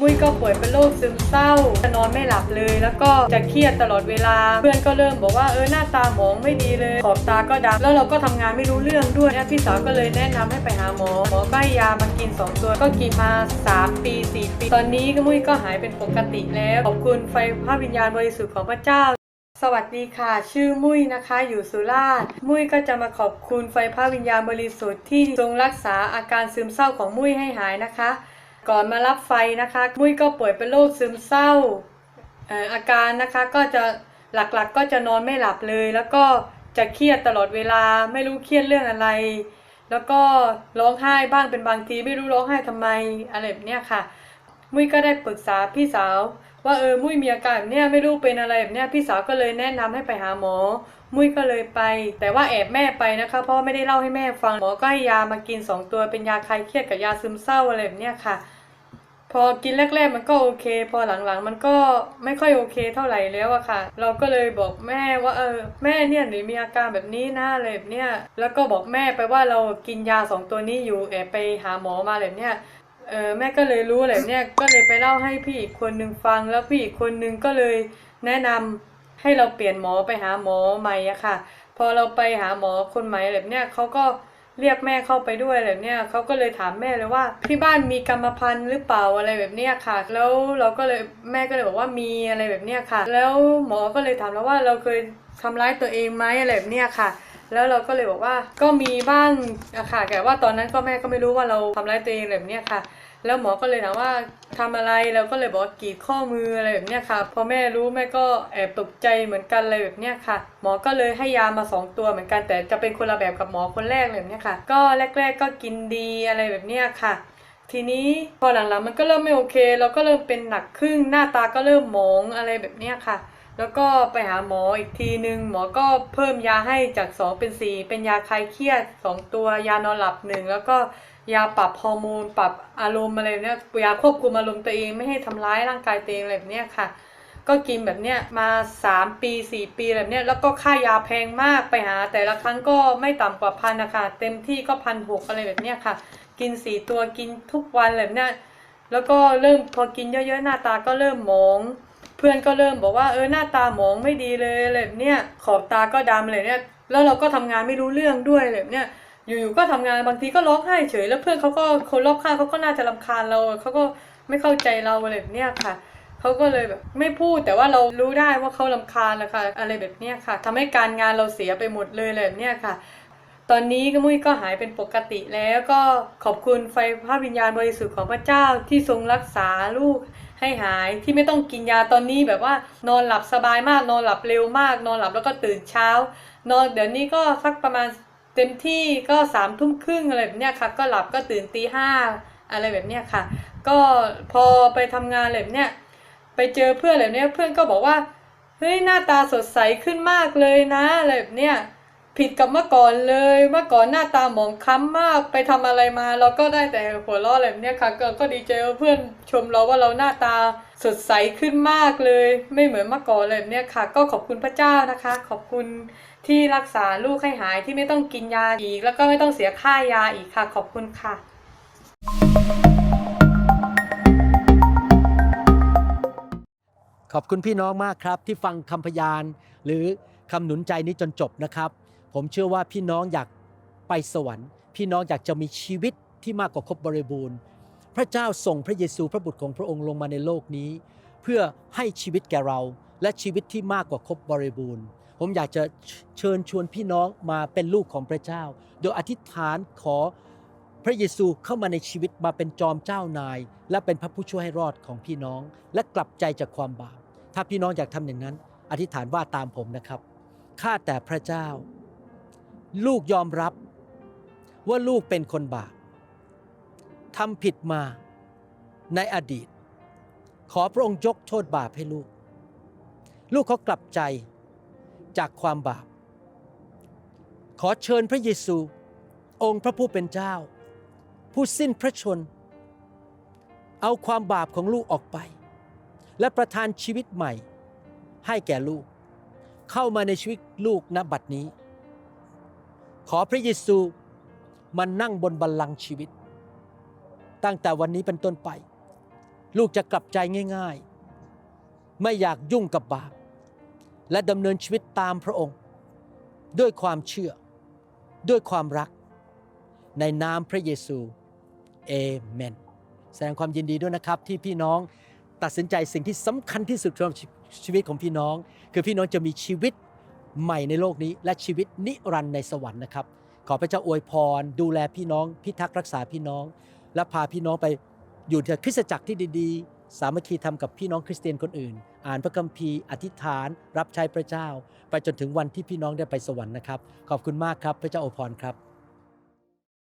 มุ้ยก็ป่วยเป็นโรคซึมเศร้าจะนอนไม่หลับเลย แล้วก็จะเครียดตลอดเวลา เพื่อนก็เริ่มบอกว่าเออหน้าตาหมองไม่ดีเลย ขอบตาก็ดำแล้วเราก็ทำงานไม่รู้เรื่องด้วยพี่สาวก็เลยแนะนำให้ไปหาหมอหมอก็ให้ยามากิน 2 ตัวก็กินมา 3 ปี 4 ปี ตอนนี้ก็มุ้ยก็หายเป็นปกติแล้ว ขอบคุณไฟพระวิญญาณบริสุทธิ์ของพระเจ้าสวัสดีค่ะ ชื่อมุ้ยนะคะ อยู่สุราษฎร์ มุ้ยก็จะมาขอบคุณไฟพระวิญญาณบริสุทธิ์ที่ทรงรักษาอาการซึมเศร้าของมุ้ยให้หายนะคะ ก่อนมารับไฟนะคะ มุ้ยก็ป่วยเป็นโรคซึมเศร้าอาการนะคะก็จะหลักๆก็จะนอนไม่หลับเลย แล้วก็จะเครียดตลอดเวลาไม่รู้เครียดเรื่องอะไร แล้วก็ร้องไห้บ้างเป็นบางทีไม่รู้ร้องไห้ทำไมอะไรแบบเนี้ยค่ะ มุ้ยก็ได้ปรึกษาพี่สาว ว่าเออมุ้ยมีอาการแบบเนี้ยไม่รู้เป็นอะไรแบบเนี้ยพี่สาวก็เลยแนะนำให้ไปหาหมอ มุ้ยก็เลยไป แต่ว่าแอบแม่ไปนะคะ เพราะว่าไม่ได้เล่าให้แม่ฟังหมอก็ให้ยามากินสองตัวเป็นยาคลายเครียดกับยาซึมเศร้าอะไรแบบเนี้ยค่ะ พอกินแรก ๆ มันก็โอเค พอหลังๆ มันก็ไม่ค่อยโอเคเท่าไหร่แล้วอะค่ะ เราก็เลยบอกแม่ว่าเออแม่เนี่ยหนูมีอาการแบบนี้นะอะไรแบบเนี้ยแล้วก็บอกแม่ไปว่าเรากินยาสองตัวนี้อยู่แอบไปหาหมอมาแบบเนี้ยเออแม่ก็เลยรู้อะไรแบบเนี่ยก็เลยไปเล่าให้พี่อีกคนนึงฟังแล้วพี่อีกคนนึงก็เลยแนะนำ ให้เราเปลี่ยนหมอไปหาหมอใหม่อะค่ะ พอเราไปหาหมอคนใหม่แบบเนี้ยเขาก็เรียกแม่เข้าไปด้วยแบบเนี้ยเขาก็เลยถามแม่เลยว่า ที่บ้านมีกรรมพันธุ์หรือเปล่าอะไรแบบเนี้ยค่ะ แล้วเราก็เลยแม่ก็เลยบอกว่ามีอะไรแบบเนี้ยค่ะ แล้วหมอก็เลยถามเราว่าเราเคย ทำร้ายตัวเองไหมอะไรแบบเนี้ยค่ะ แล้วเราก็เลยบอกว่าก็มีบ้างอะค่ะแต่ว่าตอนนั้นก็แม่ก็ไม่รู้ว่าเราทำร้ายตัวเองแบบเนี้ยค่ะ แล้วหมอก็เลยถามว่าทำอะไรเราก็เลยบอกกรีดข้อมืออะไรแบบเนี้ยค่ะ พอแม่รู้แม่ก็แอบตกใจเหมือนกันอะไรแบบเนี้ยค่ะ หมอก็เลยให้ยามาสองตัวเหมือนกันแต่จะเป็นคนละแบบกับหมอคนแรกเลยแบบเนี้ยค่ะ ก็แรก ๆก็กินดีอะไรแบบเนี้ยค่ะทีนี้พอหลังๆมันก็เริ่มไม่โอเค เราก็เริ่มเป็นหนักขึ้นหน้าตาก็เริ่มหมองอะไรแบบเนี้ยค่ะ แล้วก็ไปหาหมออีกทีนึง หมอก็เพิ่มยาให้จาก 2 เป็น 4 เป็นยาคลายเครียด 2 ตัวยานอนหลับหนึ่งแล้วก็ยาปรับฮอร์โมนปรับอารมณ์อะไรเนี้ยยาควบคุมอารมณ์ตัวเองไม่ให้ทำร้ายร่างกายตัวเองอะไรแบบเนี้ยค่ะ ก็กินแบบเนี้ยมา 3 ปี 4 ปีแบบเนี้ยแล้วก็ค่ายาแพงมากไปหา แต่ละครั้งก็ไม่ต่ำกว่าพันนะคะเต็มที่ก็พันหกอะไรแบบเนี้ยค่ะ กิน 4 ตัวกินทุกวันแบบเนี้ยแล้วก็เริ่มพอกินเยอะๆหน้าตาก็เริ่มหมอง เพื่อนก็เริ่มบอกว่าเออหน้าตาหมองไม่ดีเลยอะไรแบบเนี้ยขอบตาก็ดำอะไรเนี่ยแล้วเราก็ทำงานไม่รู้เรื่องด้วยอะไรแบบเนี้ยอยู่ๆก็ทำงานบางทีก็ร้องไห้เฉย แล้วเพื่อนเขาก็คนรอบข้างเขาก็น่าจะรำคาญเราเขาก็ไม่เข้าใจเราอะไรแบบเนี้ยค่ะเขาก็เลยแบบไม่พูดแต่ว่าเรารู้ได้ว่าเขารำคาญนะคะอะไรแบบเนี้ยค่ะทำให้การงานเราเสียไปหมดเลยแบบเนี้ยค่ะ ตอนนี้ก็มุ้ยก็หายเป็นปกติแล้วก็ขอบคุณไฟพระวิญญาณบริสุทธิ์ของพระเจ้าที่ทรงรักษาลูก ให้หายที่ไม่ต้องกินยาตอนนี้แบบว่านอนหลับสบายมากนอนหลับเร็วมาก นอนหลับแล้วก็ตื่นเช้า นอนเดี๋ยวนี้ก็สักประมาณเต็มที่ก็สามทุ่มครึ่งอะไรแบบเนี้ยค่ะ ก็หลับก็ตื่นตีห้าอะไรแบบเนี้ยค่ะ ก็พอไปทำงานแบบเนี้ยไปเจอเพื่อนแบบเนี้ยเพื่อนก็บอกว่าเฮ้ยหน้าตาสดใสขึ้นมากเลยนะอะไรแบบเนี้ย ผิดกับเมื่อก่อนเลย เมื่อก่อนหน้าตาหมองคล้ำมากไปทำอะไรมา เราก็ได้แต่หัวเราะอะไรแบบเนี้ยค่ะก็ก็ดีใจเพื่อนชมเราว่าเราหน้าตาสดใสขึ้นมากเลย ไม่เหมือนเมื่อก่อนเลยแบบเนี้ยค่ะ ก็ขอบคุณพระเจ้านะคะ ขอบคุณที่รักษาลูกให้หายที่ไม่ต้องกินยาอีก แล้วก็ไม่ต้องเสียค่ายาอีกค่ะ ขอบคุณค่ะ ขอบคุณพี่น้องมากครับ ที่ฟังคำพยานหรือคำหนุนใจนี้จนจบนะครับ ผมเชื่อว่าพี่น้องอยากไปสวรรค์ พี่น้องอยากจะมีชีวิตที่มากกว่าครบบริบูรณ์ พระเจ้าส่งพระเยซูพระบุตรของพระองค์ลงมาในโลกนี้ เพื่อให้ชีวิตแก่เรา และชีวิตที่มากกว่าครบบริบูรณ์ ผมอยากจะเชิญชวนพี่น้องมาเป็นลูกของพระเจ้า โดยอธิษฐานขอพระเยซูเข้ามาในชีวิตมาเป็นจอมเจ้านาย และเป็นพระผู้ช่วยให้รอดของพี่น้อง และกลับใจจากความบาปถ้าพี่น้องอยากทำอย่างนั้น อธิษฐานว่าตามผมนะครับข้าแต่พระเจ้า ลูกยอมรับว่าลูกเป็นคนบาปทำผิดมาในอดีต ขอพระองค์ยกโทษบาปให้ลูก ลูกเขากลับใจจากความบาป ขอเชิญพระเยซู องค์พระผู้เป็นเจ้า ผู้สิ้นพระชน เอาความบาปของลูกออกไป และประทานชีวิตใหม่ให้แก่ลูก เข้ามาในชีวิตลูกณบัดนี้ ขอพระเยซูมานั่งบนบัลลังก์ชีวิต ตั้งแต่วันนี้เป็นต้นไป ลูกจะกลับใจง่าย ๆ ไม่อยากยุ่งกับบาป และดำเนินชีวิตตามพระองค์ ด้วยความเชื่อ ด้วยความรัก ในนามพระเยซูเอเมนแสดงความยินดีด้วยนะครับที่พี่น้องตัดสินใจสิ่งที่สำคัญที่สุดสำหรับชีวิตของพี่น้อง คือพี่น้องจะมีชีวิต ใหม่ในโลกนี้และชีวิตนิรันดร์ในสวรรค์นะครับ ขอพระเจ้าอวยพร ดูแลพี่น้อง พิทักษ์รักษาพี่น้อง และพาพี่น้องไปอยู่ในคริสตจักรที่ดีๆ สามัคคีทำกับพี่น้องคริสเตียนคนอื่น อ่านพระคัมภีร์อธิษฐาน รับใช้พระเจ้า ไปจนถึงวันที่พี่น้องได้ไปสวรรค์นะครับ ขอบคุณมากครับ พระเจ้าอวยพรครับ